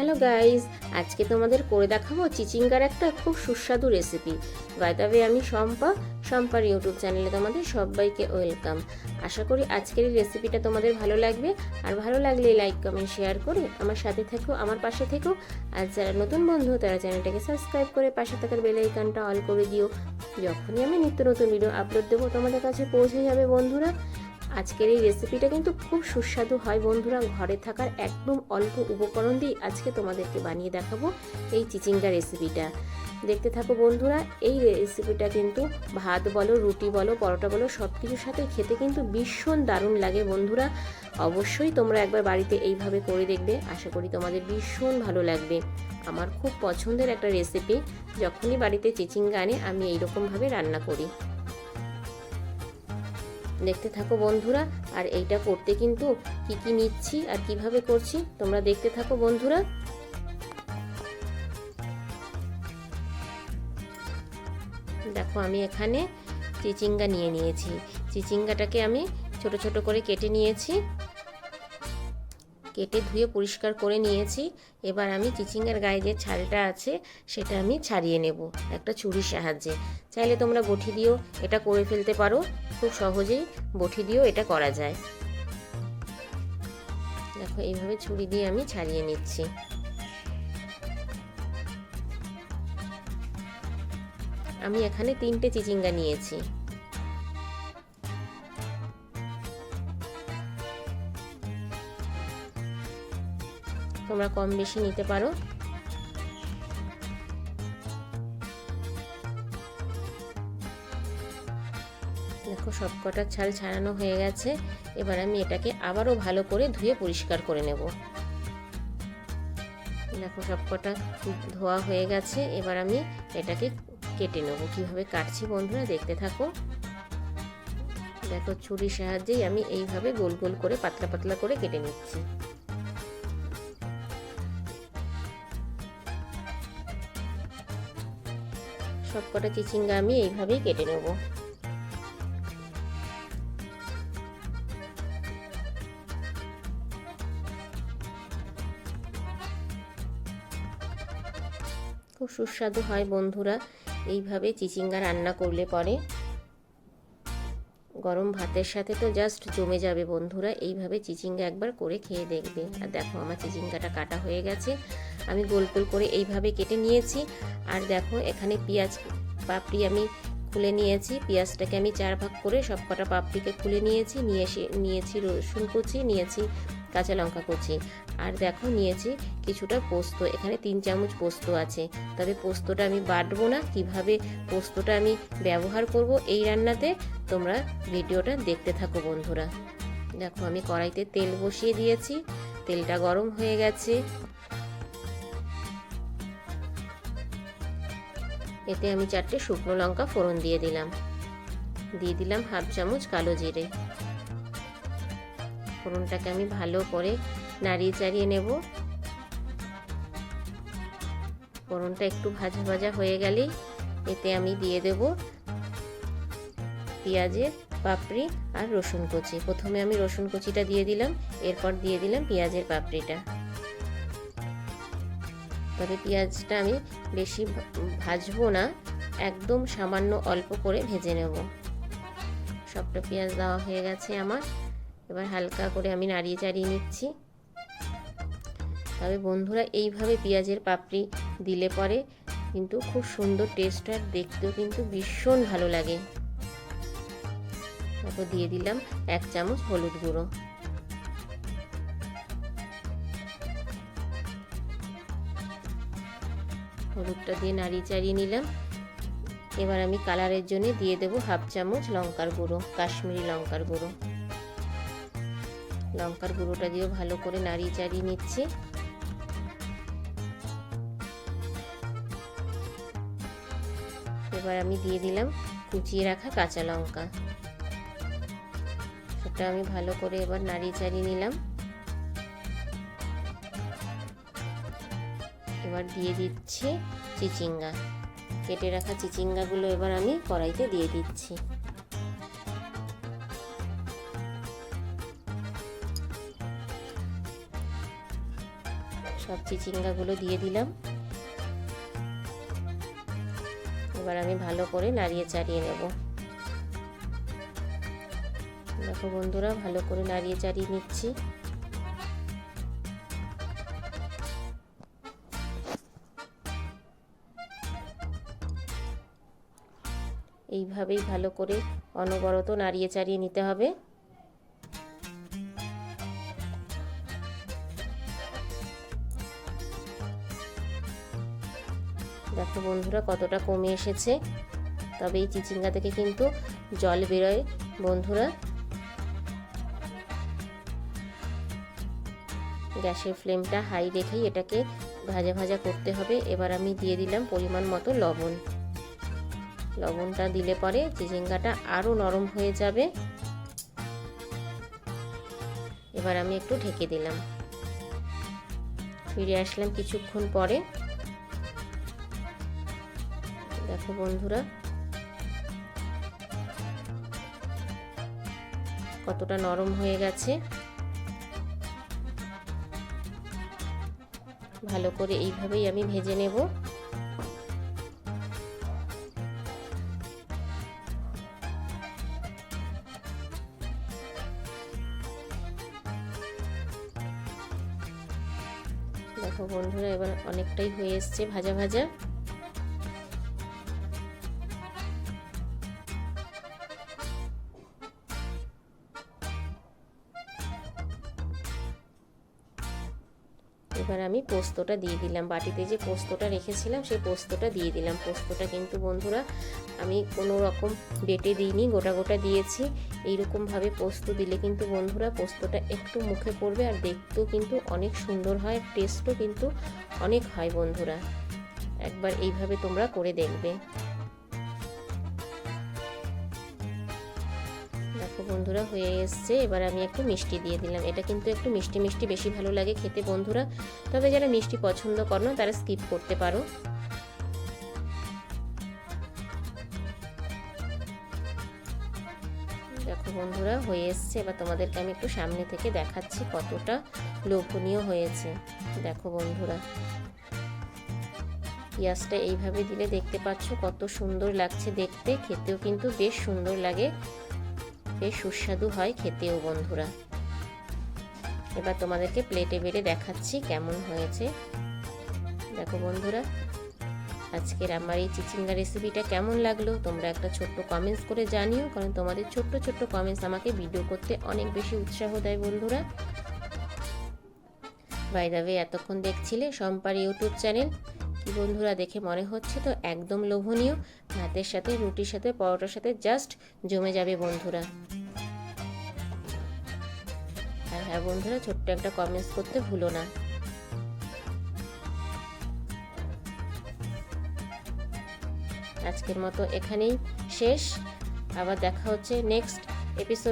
Hello guys আজকে তোমাদের করে দেখাবো চিচিঙ্গার একটা খুব সুস্বাদু রেসিপি বাইদাবে আমি শম্পা। শম্পার ইউটিউব চ্যানেলে তোমাদের সবাইকে ওয়েলকাম আশা করি আজকের এই রেসিপিটা তোমাদের ভালো লাগবে। আর ভালো লাগলে লাইক কমেন্ট শেয়ার করে আমার সাথে থেকো, আমার পাশে থেকো। আর যারা নতুন বন্ধু, তারা চ্যানেলটাকে সাবস্ক্রাইব করে পাশে থাকার বেল আইকনটা অল করে দিও। যখনই আমি নিত্য নতুন ভিডিও আপলোড দেবো, তোমাদের কাছে পৌঁছে যাবে বন্ধুরা। আজকের এই রেসিপিটা কিন্তু খুব সুস্বাদু হয়। বন্ধুরা, ঘরে থাকার একদম অল্প উপকরণ দিয়ে আজকে তোমাদেরকে বানিয়ে দেখাবো এই চিচিঙ্গা রেসিপিটা দেখতে থাকো বন্ধুরা, এই রেসিপিটা কিন্তু ভাত বলো, রুটি বলো, পরোটা বলো সব কিছুর সাথে খেতে কিন্তু ভীষণ দারুণ লাগে বন্ধুরা। অবশ্যই তোমরা একবার বাড়িতে এইভাবে করে দেখবে, আশা করি তোমাদের ভীষণ ভালো লাগবে। আমার খুব পছন্দের একটা রেসিপি যখনই বাড়িতে চিচিঙ্গা আনে, আমি এইরকমভাবে রান্না করি। দেখতে থাকো বন্ধুরা, আর এইটা করতে কিন্তু কি কি নিচ্ছি আর কীভাবে করছি, তোমরা দেখতে থাকো বন্ধুরা। দেখো, আমি এখানে চিচিঙ্গা নিয়ে নিয়েছি। চিচিঙ্গাটাকে আমি ছোট ছোট করে কেটে নিয়েছি। কেটে ধুয়ে পরিষ্কার করে নিয়েছি। এবার আমি চিচিঙ্গার গায়ে যে ছালটা আছে, সেটা আমি ছাড়িয়ে নেব একটা ছুরির সাহায্যে। চাইলে তোমরা বটি দিয়েও এটা করে ফেলতে পারো। খুব সহজেই বটি দিয়েও এটা করা যায়। দেখো, এইভাবে ছুরি দিয়ে আমি ছাড়িয়ে নিচ্ছি। আমি এখানে তিনটে চিচিঙ্গা নিয়েছি। তোমরা কম বেশি নিতে পারো। দেখো সব কটা ছাল ছাড়ানো হয়ে গেছে। এবার আমি এটাকে আবারও ভালো করে ধুয়ে পরিষ্কার করে নেব। দেখো সব কটা ধোয়া হয়ে গেছে। এবার আমি এটাকে কেটে নেব। কীভাবে কাটছি বন্ধুরা, দেখতে থাকো। দেখো ছুরির সাহায্যেই আমি এইভাবে গোল গোল করে পাতলা পাতলা করে কেটে নিচ্ছি। সব কটা চিচিঙ্গা আমি এইভাবেই কেটে নেব। খুব সুস্বাদু হয় বন্ধুরা, এইভাবে চিচিঙ্গা রান্না করলে পরে। গরম ভাতের সাথে তো জাস্ট জমে যাবে বন্ধুরা, এইভাবে চিচিঙ্গা একবার করে খেয়ে দেখবে। আর দেখো আমার চিচিঙ্গাটা কাটা হয়ে গেছে। আমি গোল গোল করে এইভাবে কেটে নিয়েছি। আর দেখো, এখানে পেঁয়াজ পাপড়ি আমি খুলে নিয়েছি। পেঁয়াজটাকে আমি চার ভাগ করে সব কটা পাপড়িকে খুলে নিয়েছি। নিয়ে এসে, নিয়েছি রসুন কুচি, নিয়েছি কাঁচা লঙ্কা কুচি। আর দেখো, নিয়েছি কিছুটা পোস্ত। এখানে তিন চামচ পোস্ত আছে। তবে পোস্তটা আমি বাটবো না। কীভাবে পোস্তটা আমি ব্যবহার করব এই রান্নাতে তোমরা ভিডিওটা দেখতে থাকো বন্ধুরা। দেখো, আমি কড়াইতে তেল বসিয়ে দিয়েছি। তেলটা গরম হয়ে গেছে। এতে আমি চারটে শুকনো লঙ্কা ফোড়ন দিয়ে দিলাম। দিয়ে দিলাম হাফ চামচ কালো জিরে। ফোড়নটাকে আমি ভালো করে নাড়িয়ে চাড়িয়ে নেব। ফোড়নটা একটু ভাজা ভাজা হয়ে গেলেই এতে আমি দিয়ে দেব পেঁয়াজের পাপড়ি আর রসুন কুচি। প্রথমে আমি রসুন কুচিটা দিয়ে দিলাম, এরপর দিয়ে দিলাম পেঁয়াজের পাপড়িটা। তবে পেঁয়াজটা আমি বেশি ভাজবো না, একদম সামান্য অল্প করে ভেজে নেব। সবটা পেঁয়াজ দেওয়া হয়ে গেছে আমার। এবার হালকা করে আমি নাড়িয়ে চাড়িয়ে নিচ্ছি। তবে বন্ধুরা, এইভাবে পেঁয়াজের পাপড়ি দিলে পরে কিন্তু খুব সুন্দর টেস্ট আর দেখতেও কিন্তু ভীষণ ভালো লাগে। তারপর দিয়ে দিলাম এক চামচ হলুদ গুঁড়ো। হলুদটা দিয়ে নাড়িয়ে চাড়িয়ে নিলাম। এবার আমি কালারের জন্য দিয়ে দেবো হাফ চামচ লঙ্কার গুঁড়ো, কাশ্মীরি লঙ্কার গুঁড়ো। লঙ্কার গুঁড়োটা দিয়েও ভালো করে নাড়িয়ে চাড়িয়ে নিচ্ছি। এবার আমি দিয়ে দিলাম কুচিয়ে রাখা কাঁচা লঙ্কা। সেটা আমি ভালো করে এবার নাড়িয়ে চাড়িয়ে নিলাম। এবার দিয়ে দিচ্ছি চিচিঙ্গা। কেটে রাখা চিচিঙ্গাগুলো এবার আমি কড়াইতে দিয়ে দিচ্ছি। সব চিচিঙ্গাগুলো দিয়ে দিলাম। এবার আমি ভালো করে নাড়িয়ে চাড়িয়ে নেব। দেখো বন্ধুরা, ভালো করে নাড়িয়ে চাড়িয়ে নিচ্ছি। এইভাবেই ভালো করে অনবরত নাড়িয়ে চাড়িয়ে নিতে হবে। দেখো বন্ধুরা, কতটা কমে এসেছে। তবে এই চিচিঙ্গা থেকে কিন্তু জল বেরোয় বন্ধুরা। গ্যাসের ফ্লেমটা হাই রেখেই এটাকে ভাজা ভাজা করতে হবে। এবার আমি দিয়ে দিলাম পরিমাণ মতো লবণ। লবণটা দিলে পরে চিচিঙ্গাটা আরও নরম হয়ে যাবে। এবার আমি একটু ঢেকে দিলাম। ফিরে আসলাম কিছুক্ষণ পরে। দেখো বন্ধুরা, কতটা নরম হয়ে গেছে। ভালো করে এইভাবেই আমি ভেজে নেব। দেখো বন্ধুরা এবার অনেকটাই হয়ে এসছে ভাজা ভাজা। এবার আমি পোস্তটা দিয়ে দিলাম। বাটিতে যে পোস্তটা রেখেছিলাম, সেই পোস্তটা দিয়ে দিলাম। পোস্তটা কিন্তু বন্ধুরা আমি কোনো রকম বেটে দিইনি, গোটা গোটা দিয়েছি। এইরকমভাবে পোস্ত দিলে কিন্তু বন্ধুরা পোস্তটা একটু মুখে পড়বে আর দেখতেও কিন্তু অনেক সুন্দর হয় টেস্টও কিন্তু অনেক হয় বন্ধুরা। একবার এইভাবে তোমরা করে দেখবে। দেখো বন্ধুরা, হয়ে এসছে। এবার আমি একটু মিষ্টি দিয়ে দিলাম। এটা কিন্তু একটু মিষ্টি মিষ্টি বেশি ভালো লাগে খেতে বন্ধুরা। তবে যারা মিষ্টি পছন্দ করো না, তারা স্কিপ করতে পারো। দেখো বন্ধুরা, হয়ে এসছে। এবার তোমাদেরকে আমি একটু সামনে থেকে দেখাচ্ছি কতটা লোভনীয় হয়েছে। দেখো বন্ধুরা। পেঁয়াজটা এইভাবে দিলে দেখতে পাচ্ছ কত সুন্দর লাগছে দেখতে। খেতেও কিন্তু বেশ সুন্দর লাগে। বেশ সুস্বাদু হয় খেতেও, বন্ধুরা। এবার তোমাদেরকে প্লেটে বেড়ে দেখাচ্ছি কেমন হয়েছে। দেখো বন্ধুরা, আজকের আমার এই চিচিঙ্গা রেসিপিটা কেমন লাগল? তোমরা একটা ছোট্ট কমেন্টস করে জানিও, কারণ তোমাদের ছোট্ট ছোট্ট কমেন্টস আমাকে ভিডিও করতে অনেক বেশি উৎসাহ দেয়, বন্ধুরা। বাইদাবে এতক্ষণ দেখছিলে সম্পার ইউটিউব চ্যানেল কি বন্ধুরা, দেখে মনে হচ্ছে তো একদম লোভনীয়। ভাতের সাথে, রুটির সাথে, পরোটার সাথে জাস্ট জমে যাবে বন্ধুরা। আর হ্যাঁ বন্ধুরা, ছোট্ট একটা কমেন্টস করতে ভুলো না। আজকের মতো এখানেই শেষ। আবার দেখা হচ্ছে নেক্সট এপিসোড